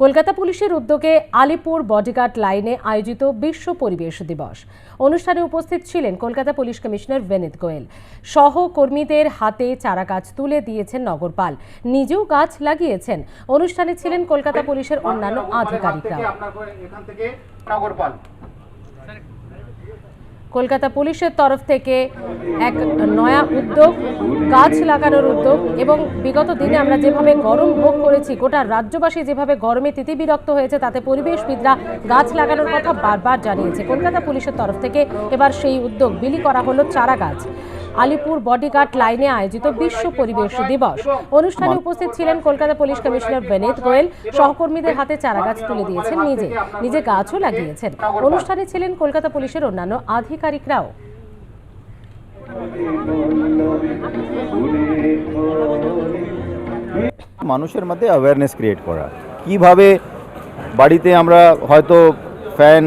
কলকাতা পুলিশের উদ্যোগে আলিপুর বডিগার্ড লাইনে আয়োজিত বিশ্ব পরিবেশ দিবস। অনুষ্ঠানে উপস্থিত ছিলেন কলকাতা পুলিশ কমিশনার বেনিত গোয়েল। সহকর্মীদের হাতে চারা গাছ তুলে দিয়েছেন নগরপাল। নিজেও গাছ লাগিয়েছেন। অনুষ্ঠানে ছিলেন কলকাতা পুলিশের অন্যান্য আধিকারিকরাও আপনার এখান থেকে নগরপাল কলকাতা পুলিশের তরফ থেকে এক নয়া উদ্যোগ, গাছ লাগানোর উদ্যোগ এবং বিগত দিনে আমরা যেভাবে গরম ভোগ করেছি, গোটা রাজ্যবাসী যেভাবে গরমে তিতিবিরক্ত হয়েছে, তাতে পরিবেশবিদরা গাছ লাগানোর কথা বারবার জানিয়েছে। কলকাতা পুলিশের তরফ থেকে এবার সেই উদ্যোগ বিলি করা হলো চারা গাছ আলিপুর বডিগার্ড লাইনে আয়োজিত বিশ্ব পরিবেশ দিবস। অনুষ্ঠানে উপস্থিত ছিলেন কলকাতা পুলিশ কমিশনার বেনেত গোয়েল, সহকর্মীদের হাতে চারা গাছ তুলে দিয়েছেন নিজে। নিজে গাছও লাগিয়েছেন। অনুষ্ঠানে ছিলেন কলকাতা পুলিশের অন্যান্য আধিকারিকরাও। মানুষের মধ্যে অ্যাওয়ারনেস ক্রিয়েট করা। কীভাবে বাড়িতে আমরা হয়তো ফ্যান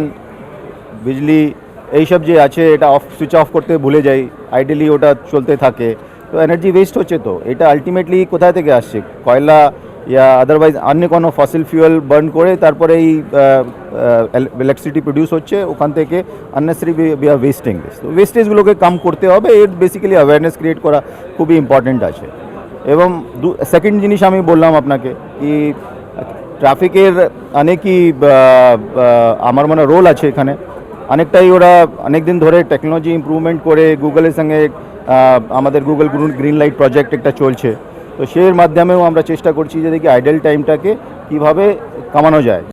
বিজলি এইসব যে আছে, এটা অফ সুইচ অফ করতে ভুলে যাই। আইডিয়ালি ওটা চলতে থাকে। তো এনার্জি ওয়েস্ট হচ্ছে তো। এটা আলটিমেটলি কোথায় থেকে আসছে? কয়লা ইয়া আদারওয়াইজ অন্য কোনো ফসিল ফিউয়েল বার্ন করে তারপরে এই ইলেকট্রিসিটি প্রডিউস হচ্ছে, ওখান থেকে unnecessary we are wasting this তো ওয়েস্টেজগুলোকে কম করতে হবে। এর বেসিক্যালি অ্যাওয়ারনেস ক্রিয়েট করা খুবই ইম্পর্ট্যান্ট আছে। এবং সেকেন্ড জিনিস আমি বললাম আপনাকে কি ট্রাফিকের অনেকই আমার মনে রোল আছে এখানে। অনেকটাই ওরা অনেক দিন ধরে টেকনোলজি ইম্প্রুভমেন্ট করে গুগলের সঙ্গে আমাদের গুগল গ্রিন লাইট প্রজেক্ট একটা চলছে। তো সের মাধ্যমেও আমরা চেষ্টা করছি যে দেখি আইডেল টাইমটাকে কীভাবে কমানো যায়।